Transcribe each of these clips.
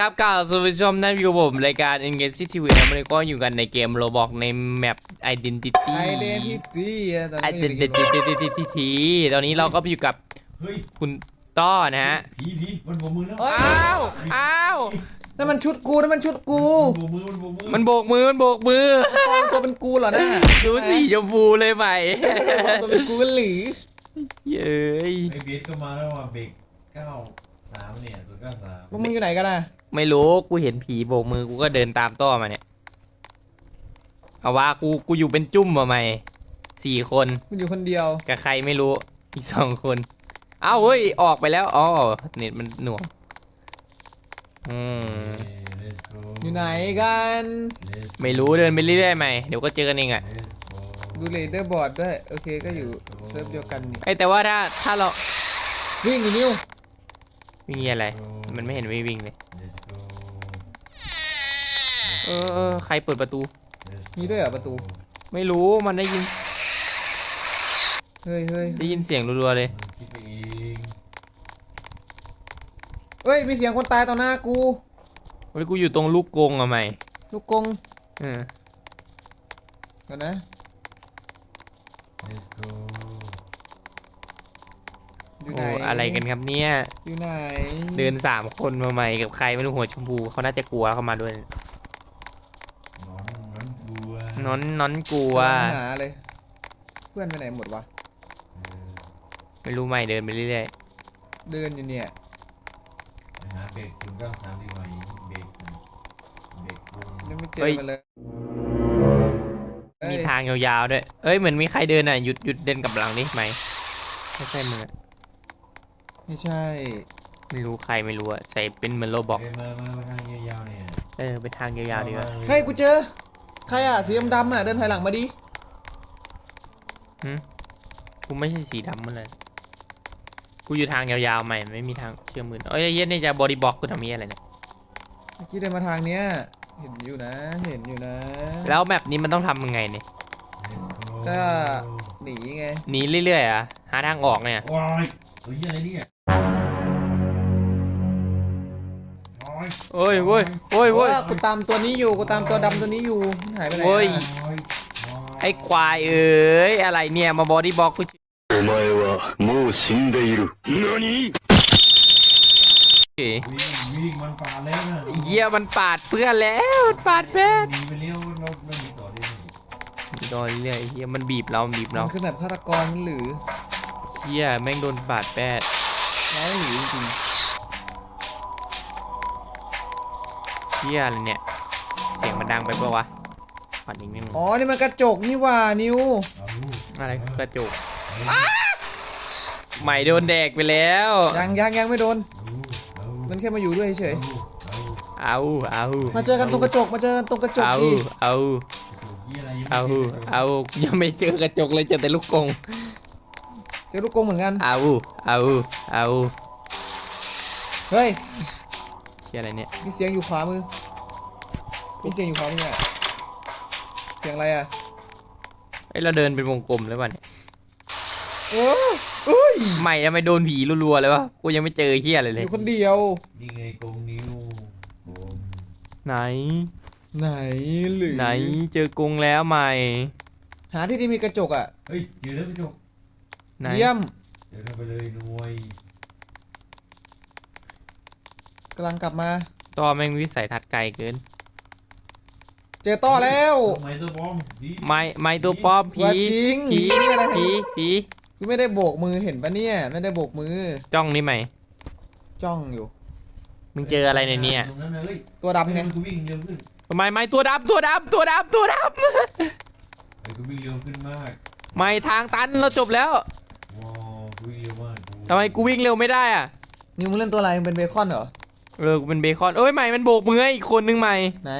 ครับกล่าวสวัสดีผู้ชมนั่นอยู่กับผมรายการ Engage TV นะวันนี้ก็อยู่กันในเกมโรบอกในแมป Identity ไอเดนที่ดีอะตอนนี้ไม่ได้กิน Identity ตอนนี้เราก็อยู่กับเฮ้ยคุณต้อนะฮะผีผีมันโบกมือแล้วอ้าวอ้าวนั่นมันชุดกูนั่นมันชุดกูมันโบกมือมันโบกมือมันโบกมือมันโบกมือตัวเป็นกูเหรอเนี่ยดูสีชมพูเลยใหม่ตัวเป็นกูกันหรือเย้ยไอเบสก็มาแล้วว่ะเบรกเก้า สามเนี่ยศูนย์เก้าสามพวกมึงอยู่ไหนกันนะไม่รู้กูเห็นผีโบกมือกูก็เดินตามต้อมาเนี่ยเอาว่ากูกูอยู่เป็นจุ่มมาใหม่สี่คนมึงอยู่คนเดียว กับใครไม่รู้อีกสองคน เอ้าเฮ้ยออกไปแล้วอ๋อเน็ตมันหน่วงอืมอยู่ไหนกัน ไม่รู้เดินไปเรื่อยๆไหมเดี๋ยวก็เจอกันเองอะดูเลเดอร์บอร์ดด้วย โอเคก็อยู่เซิร์ฟเดียวกันนี่ไอยแต่ว่าถ้าถ้าเรา วิ่งอยู่นิ้ว วิ่งอะไร มันไม่เห็นไม่วิ่งเลย เออเออใครเปิดประตูมีด้วยเหรอประตู ไม่รู้มันได้ยิน เฮ้ยเฮ้ยได้ยินเสียงรัวๆเลยคิดไปเองเฮ้ย มีเสียงคนตายต่อหน้ากูวันนี้กูอยู่ตรงลูกกรงอะไหมลูกกงเออกันนะ Let's go อยู่โอ้ไหนอะไรกันครับเนี่ย อยู่ไหนเดินสามคนมาใหม่กับใครไม่รู้หัวชมพูเขาน่าจะกลัวเข้ามาด้วยนอนนอนกลัวน้อนน้อนกลัวกำลังหาเลย เพื่อนไปไหนหมดวะเออไม่รู้ใหม่เดินไปเรื่อยเดินอยู่เนี่ยไปหาเบรกศูนย์เก้าสามดีกว่าเบรกเบรกวงยังไม่เจอมันเลยๆเอ้มียทางยาวๆด้วย เอ้ยเหมือนมีใครเดินอะหยุดหยุดเดินกลับหลังนี่ไหมไม่ใช่มึงอะ ไม่ใช่ ไม่รู้ใครไม่รู้อะใส่เป็นเหมือนโรบอกเฮ้ยมามามาทางยาวๆเนี่ยเออไปทางยาวๆดีกว่าเฮ้ยกูเจอ ใครอะสีดำๆอะเดินถอยหลังมาดิกูไม่ใช่สีดำมันเลยกูอยู่ทางยาวๆใหม่ไม่มีทางเชื่อมมือเอ้ยไอ้เหี้ย็นนี่จะบอดี้บล็อกกูทำเหี้ยอะไรเนี่ยเมื่อกี้เดินมาทางเนี้ย เห็นอยู่นะ เห็นอยู่นะ แล้วแบบนี้มันต้องทำยังไงเนี่ยก็ หนีไงหนีเรื่อยๆอะหาทางออกเนี่ย ว้ายตัวเหี้ยอะไรเนี่ย โอ้ยโอ้ยโอ้ยโอ้ยกูตามตัวนี้อยู่กูตามตัวดำตัวนี้อยู่หายไปไหนโอ้ยไอ้ควายเอ้ยอะไรเนี่ยมาบอดี้บอกกูโอ้ยมูชินเดรุนานี่เยี่ยมันปาดเพื่อนแล้วปาดเพื่อนโดนเรื่อยเฮียมันบีบเราบีบเราคือแบบฆาตกรหรือเฮียแม่งโดนปาดแปดร้อหรือจริง ฮียอะไรเนี่ย เสียงมันดังไปปะวะปัดอีกนิดนึงๆอ๋อ นี่มันกระจกนี่หว่านิวเอาลูกอะไรคือกระจกใหม่โดนแดกไปแล้วยังยังยังไม่โดนเอามันแค่มาอยู่ด้วยเฉย เอาเอาเอาเอาๆมาเจอกันตรงกระจก มาเจอกันตรงกระจกเอาดิเอาตัวเหี้ยอะไรยังไม่เอาจกระจกเอายังไม่เจอกระจกเลยเจอแต่ลูกกงเจอลูกกรงเหมือนกันเอาเอาเอาเฮ้ยเชี่ยอะไรเนี่ยมีเสียงอยู่ขวามือ มีเสียงอยู่ขวามืออะเสียงอะไรอะไอยเราเดินเป็นวงกลมแล้ววะเนี่ยโอ้เอ้ยใหม่ทำไมโดนผีรัวๆเลยวะกูยังไม่เจอเฮียอะไรอเลยยู่คนเดียว นี่ไงกรงนิ้วกรงไหน ไหนหรือไหนเจอกรงแล้วใหม่หาที่ที่มีกระจกอะเฮ้ยเจอแล้วกระจกไหนเยี่ยมเดี๋ยวเราไปเลยหน่วย กำลังกลับมาต่อแม่งวิสัยทัศน์ไกลเกิน เจอต่อแล้วทำไมตัวบอมดีไม่ไม่ตัวปลอมผีว่าจริงผีนี่อะไรผีผีกูไม่ได้โบกมือเห็นปะเนี่ย ไม่ได้โบกมือจ้องนี่ไหมจ้องอยู่ มึงเจออะไรในเนี้ตรงนั้นนะเฮ้ยตัวดำไงเฮ้ยกูวิ่งเร็วขึ้นไม่ไม่ตัวดำตัวดำตัวดำตัวดเฮ้ยกูวิ่งเร็วขึ้นมากำไม่ทางตันเราจบแล้วว้าวกูวิ่งเร็วมากกูทำไมกูวิ่งเร็วไม่ได้อะนิวมึงเล่นตัวอะไรมึงเป็นเบคอนเหรอ เออกูเป็นเบคอนเอ้ยใหม่มันโบกมือให้อีกคนนึงใหม่ ไหน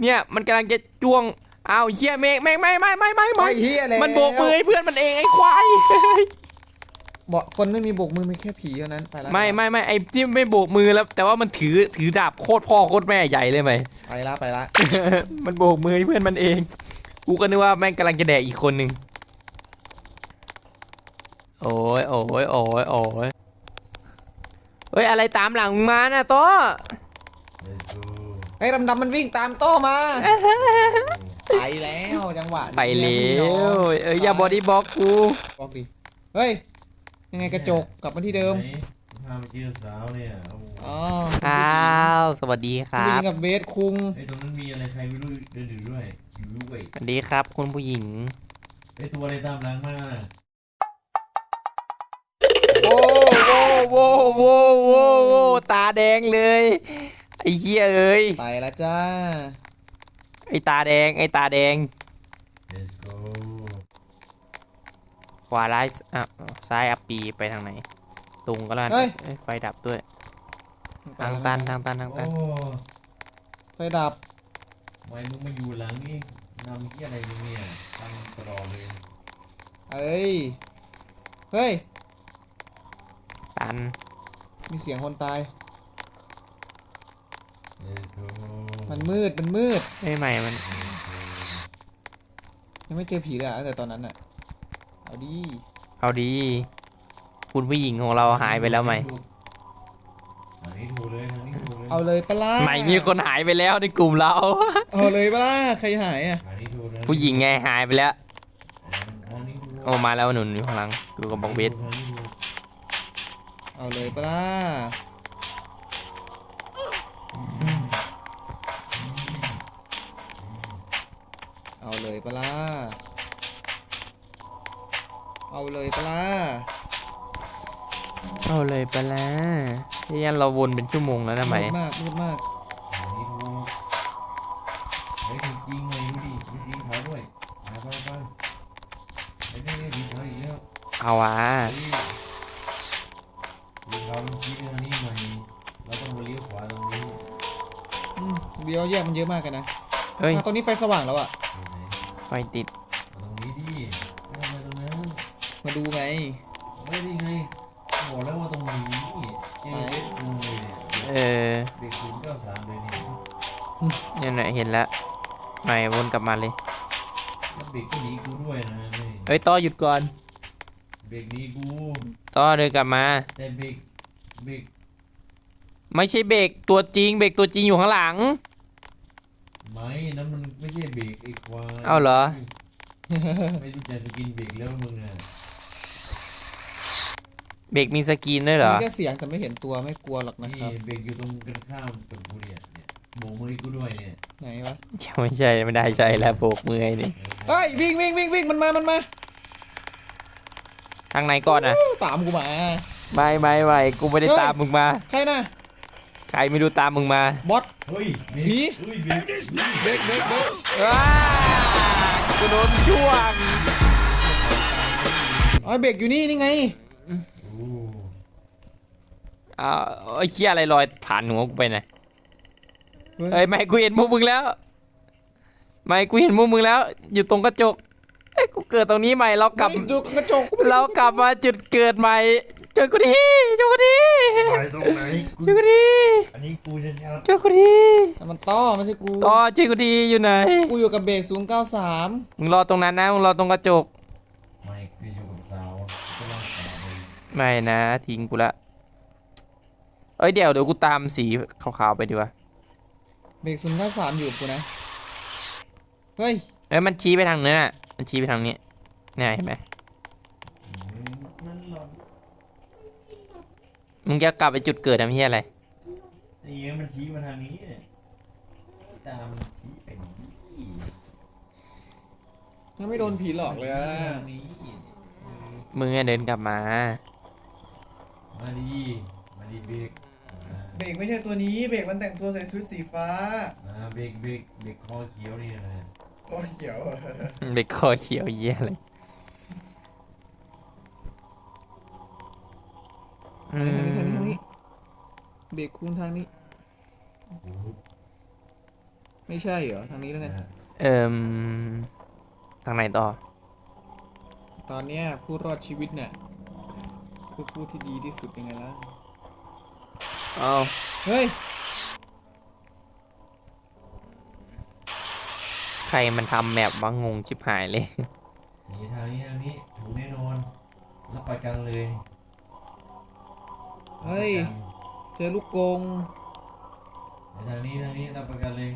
เนี่ยมันกำลังจะจ้วงอ้าวเฮียเมฆแม่งไม่ไม่ไม่ไม่ไม่ไอ้เหี้ยแล้วมันโบกมือให้เพื่อนมันเองไอ้ควายบอกคนไม่มีโบกมือมีแค่ผีเท่านั้นไปละไม่ไม่ไม่ไอ้ที่ไม่โบกมือแล้ว แต่ว่ามันถือถือดาบโคตรพ่อโคตรแม่ใหญ่เลยไหมไปละไปละมันโบกมือให้เพื่อนมันเองกูก็นึกว่าแม่งกำลังจะแดกอีกคนนึงโอ้ยโอ้ยโอ้ยโอ้ย เฮ้ยอะไรตามหลังมึงมาน่ะโต้ม let's go ไอ้ดำๆมันวิ่งตามโต้มา ไปแล้วจังหวะนี้ไปแล้พี่น้อวงเอ้ยอย่าบอดี้บล็อกกูบอกดิเฮ้ยยังไงกระจกกลับมาที่เดิมไหนพาไปเจอสาวเนี่ยโอ้โหอ๋ออ้าวสวัสดีคคุณรัผู้หญิบงกับเบสคุงไอ้ยตรงนั้นมีอะไรใครไม่รู้เดินอยู่ด้วยอยู่ด้วยสวัสดีครับ คุณผู้หญิง ไอ้ยตัวอะไรตามหลังมาน่ะโว้โว้โว้โว้โว้โว้ตา แดงเลย ไอ้เหี้ยเอ้ย ไปแล้วจ้า ไอ้ตาแดง ไอ้ตาแดง let's go ขวาร้ายอะซ้ายอัปปีไปทางไหนตรงก็แล้วกันเฮ้ย เอ้ยไฟดับด้วยไปทางแล้วตันทางตันทางโอ้ตันไฟดับทำไมมึงมาอยู่หลังนี่นำที่อะไรมึงเนี่ยตั้งตลอดเลยเอ้ย เฮ้ย ตัน มีเสียงคนตาย มันมืด มันมืดเอ้ยใหม่มัน ยังไม่เจอผีเลยอะตั้งแต่ตอนนั้นอะเอาดีเอาดี คุณผู้หญิงของเราหายไปแล้วไหมทางนี้ถูกเลยทางนี้ถูกเลยเอาเลยปะล่ะใหม่มีคนหายไปแล้วในกลุ่มเรา เอาเลยปะล่ะใครหายอะทางนี้ถูกเลยผู้หญิงไงหายไปแล้วทางนี้ถูกโอ้มาแล้วหนุนอยู่ข้างหลังกูกับบอกเบสทางนี้ถูกเอาเลยปะล่ะ เอาเลยปะล่ะเอาเลยปะล่ะเอาเลยไปละนี่ยันเราวนเป็นชั่วโมงแล้วนะไหมมืดมากมืดมากทางนี้ถูกเฮ้ยจริงๆเลยดูดิมีสีขาวด้วยไปไปไปไอ้นี่นี่สีขาวอีกแล้วเอาวะเฮ้ยสีขาวมันชี้ไปทางนี้หน่อยเราต้องมาเลี้ยวขวาตรงนี้อืมเดี๋ยวแยกมันเยอะมากกันนะเฮ้ยอะตอนนี้ไฟสว่างแล้วอะ ไปไหนไฟติด ตรงนี้ดิไม่ทำไมตรงนั้นมาดูไง ไม่ได้ไงบอกแล้วว่าตรงนี้เจอเวทกูเลยเนี่ยเออ เด็กศูนย์เก้าสามเลยเนี่ยเนี่ยไหนะเห็นแล้วใหม่วนกลับมาเลย แล้วเบรกก็หนีกูด้วยนะนี่เฮ้ยต่อหยุดก่อนเบรกหนีกูต่อเดินกลับมา แต่เบรกเบรกไม่ใช่เบรกตัวจริง เบรกตัวจริงอยู่ข้างหลัง ไม่นั่นมันไม่ใช่เบรกไอ้ควายเอ้าเหรอ ไม่รู้จักสกินเบรกแล้วมึงอะเบรกมีสกรีนด้วยเหรอ มีแค่เสียงแต่ไม่เห็นตัวไม่กลัวหรอกนะคนี่รับ เบรกอยู่ตรงกันข้ามกับกูเนี่ยเนี่ยโบกมือให้กูด้วยเนี่ยไหนวะ ไม่ใช่ไม่ได้ใช่แล้วโบกมือไอ้นี่เฮ้ยวิ่งวิ่งวิ่งวิ่งมันมา มันมาทางไหนก่อนอะ ตามกูมา ไม่ไม่ไม่กูไม่ได้เฮ้ย ตามมึงมา ใครนะ ใครไม่รู้ตามมึงมาบอสเฮ้ยเบรกผีเฮ้ยเบรกเบรกเบรกเบรกว้ากูโดนจ้วงอ๋อเบรกอยู่นี่นี่ไงโอ้อ้าวไอ้เหี้ยอะไรลอยผ่านหัวกูไปน่ะเฮ้ยเอ้ยไม่กูเห็นพวกมึงแล้ว ไม่กูเห็นพวกมึงแล้ว อยู่ตรงกระจกเอ้ยกูเกิดตรงนี้ใหม่เรากลับดูกระจกกูไม่ได้เรากลับมาจุดเกิดใหม่ เจอกูดีเจอกูดีไปตรงไหนเจอกูดีอันนี้กูชัดเจอกูดีแต่มันต้อไม่ใช่กูต่อเจอกูดีอยู่ไหน กูอยู่กับเบรกศูนย์เก้าสามมึงรอตรงนั้นนะมึงรอตรงกระจกๆไม่กูอยู่กับสาวก็ลองสาวเลยไม่นะทิ้งกูละเอ้ยเดี๋ยวเดี๋ยวกูตามสีขาวๆไปดีกว่าเบรกศูนย์เก้าสามอยู่กับกูนะ เฮ้ย เอ้ยมันชี้ไปทางเนี้ยมันชี้ไปทางนี้เนี่ยเห็นไหม อืมมันหลอน มึงจะกลับไปจุดเกิดทำเพี้ยอะไร นี่ไงมันชี้มาทางนี้เนี่ยตามมันชี้ไปนี่ยังไม่โดนผีหลอกเลยอะทางนี้มึงอะเดินกลับมา มาดี มาดีเบรกอ่าเบรกไม่ใช่ตัวนี้ เบรกมันแต่งตัวใส่ชุดสีฟ้าอ่าเบรกเบรกเบรกคอเขียวนี่นะโอ้ยเขียวไปคอเขียวเยี่ยอะไรทา เบรกคูณทางนี้โอ้โหไม่ใช่เหรอ ทางนี้แล้วกันนะเอ่มทางไหนต่อ ตอนเนี้ยผู้รอดชีวิตเนี่ย คือผู้ที่ดีที่สุดยังไงล่ะ เอาเฮ้ย ใครมันทำแมปว่างงชิบหายเลย นี่ทางนี้ทางนี้ถูกแน่นอนรับประกันเลยเฮ้ย รับประกัน เจอลูกกงมทางนี้ทางนี้รับประกันเลย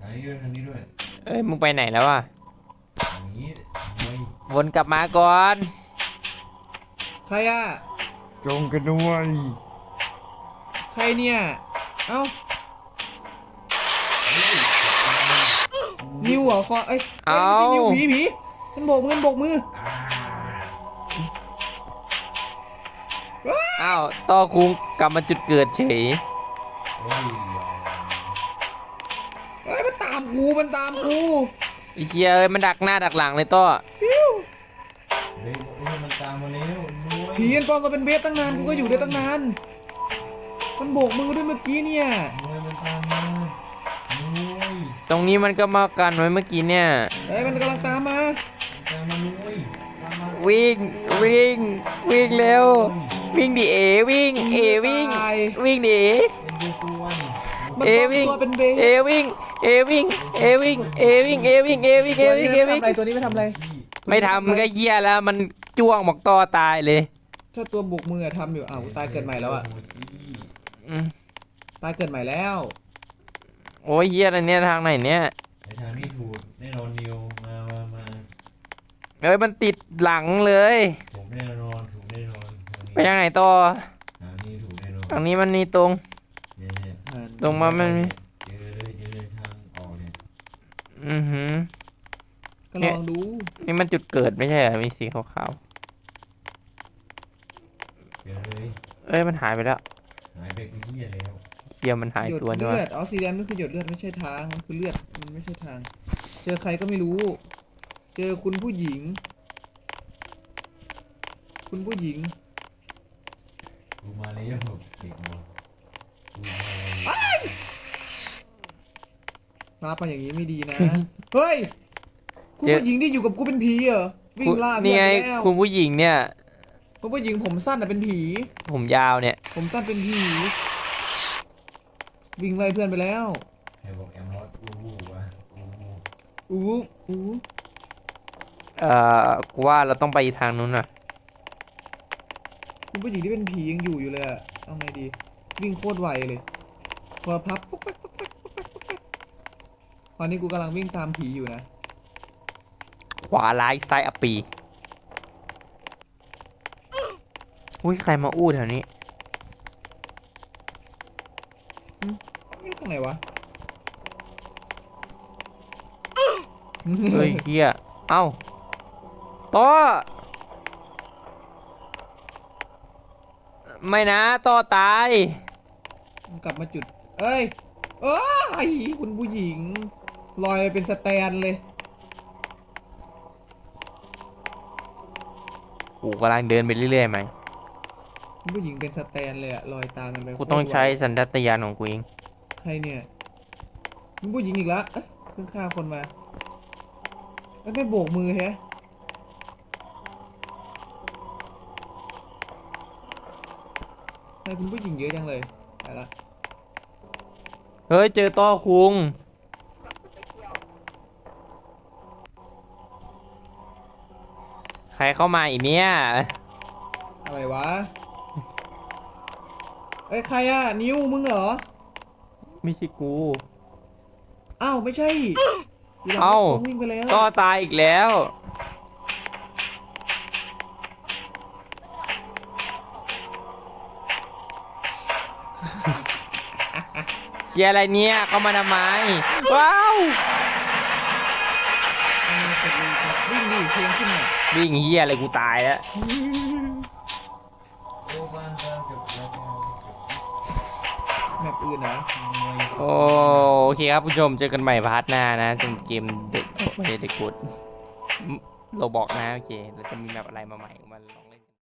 ทางนี้ด้วยทางนี้ด้วยเอ้ยมึงไปไหนแล้วอะทางนี้เฮ้ยวนกลับมาก่อน ใครอะจงกันด้วยใครเนี่ย เอ้า นิวเหรอคอเอ้ยเอ้ยไม่ใช่นิวผีผีมันโบกมือมันโบกมืออ้า วต่อคุงกลับมาจุดเกิดเฉยโอ้ยเอ้ยมันตามกูมันตามกูไอ้เชียเอ้ยมันดักหน้าดักหลังเลยต่อเฮ้ยเฮ้ยมันตามมาแล้วด้วยผีมันปลอมตัวเป็นเบสตั้งนานกูก็อยู่ได้ตั้งนานมันโบกมือด้วยเมื่อกี้เนี่ยมวยมันตามมาโอ้ยตรงนี้มันก็มากันไว้เมื่อกี้เนี่ยเอ้ยมันกำลังตามมามันตามมาด้วยตามมาวิ่งวิ่งวิ่งเร็ว วิ่งดิเอวิ่งเอวิ่งตายวิ่งดิเอเป็นเดซวนมันเอปลอมวิ่งตัวเป็นเบสเอวิ่งเอวิ่งเอวิ่งเอวิ่งเอวิ่งเอวิ่งเอวิ่งเอวิ่งตัวนี้ไม่ทำอะไรไม่ทำมันก็เหี้ยแล้วมันจ้วงบอกต่อตายเลยถ้าตัวโบกมืออะทำอยู่อ้าวตายเกิดใหม่แล้วอะอืมตายเกิดใหม่แล้ว โอ้ยเหี้ยอะไรเนี่ยทางไหนเนี่ยไอ้ทางนี้ถูกแน่นอนนิวมามามาเอ้ยมันติดหลังเลยถูกแน่นอนถูกแน่นอน ทางนี้ไปทางไหนต่อทางนี้ถูกแน่นอนทางนี้มันนี่ตรง เนี่ยเนี่ยลงมามันมี เจอเลยเจอเลยทางออกเนี่ยอือหือ ก็ลองดูนี่มันจุดเกิดไม่ใช่เหรอมีสีขาวเจอเลยๆเอ้ยมันหายไปแล้วหายไปคือเหี้ยแล้วเฮียมันหายหยดตัวนี่เลืวะอดอ๋อสีแดงนี่คือหยดเลือดไม่ใช่ทางมันคือเลือดมันไม่ใช่ทาง เจอใครก็ไม่รู้ เจอคุณผู้หญิง คุณผู้หญิง กูมาแล้วเด็กมากูมาแล้วมาไปอย่างนี้ไม่ดีนะ เฮ้ย คุณผู้หญิงที่อยู่กับกูเป็นผีเหรอ วิ่งล่านี่เพื่อนไงไปแล้วคุณผู้หญิงเนี่ย คุณผู้หญิงผมสั้นอะเป็นผี ผมยาวเนี่ย ผมสั้นเป็นผี วิ่งไล่เพื่อนไปแล้วใครบอกแอมรอดอู้หูวะอู้หูอู้อู้เอ่อกูว่าเราต้องไปอีกทางนู้นน่ะ คุณผู้หญิงที่เป็นผียังอยู่อยู่เลยอะเอาไงดี วิ่งโคตรไวเลยคอพับปุ๊กปั๊กปุ๊กปั๊กปุ๊กปั๊กปุ๊กปั๊กตอนนี้กูกำลังวิ่งตามผีอยู่นะ ขวาร้ายซ้ายอัปปีอุ้ยใครมาอู้แถวนี้นี่ตรงไหนวะ เฮ้ยเฮียเอ้าต่อ ไม่นะต่อตาย กลับมาจุด เอ้ยเอ้ยคุณผู้หญิง ลอยเป็นสแตนเลย กูกำลังเดินไปเรื่อยๆไหมคุณผู้หญิงเป็นสแตนเลยอะลอยตามมันไปกูต้องโคตรไวใช้สัญชาตญาณของกูเองใครเนี่ยคุณผู้หญิงอีกแล้วเอ๊ะเพิ่งฆ่าคนมาเอ้ยไม่โบกมือแฮะทำ ไมคุณผู้หญิงเยอะจังเลยไปละเฮ้ย เจอต่อคุง ใครเข้ามาอีกเนี่ย อะไรวะ เอ้ยใครอะนิวมึงเหรอ ไม่ใช่กู อ้าว ไม่ใช่ยู่หลังเอ้าต้องวิ่งไปแล้วต่อตายอีกแล้ว เชียร์อะไรเนี่ยเข้ามาทำไมว้าวเอามากดเลยครับวิ่งดิเพลงขึ้นน่ะวิ่งเฮียอะไรกูตายแล้วโอ้บ้านเราจบแล้วแมปอื่นนะโอโอเคครับผู้ชมเจอกันใหม่พาร์ทหน้านะจนเกมเด็กไม่ได้กดเราบอกนะโอเคเราจะมีแบบอะไรมาใหม่มาลอง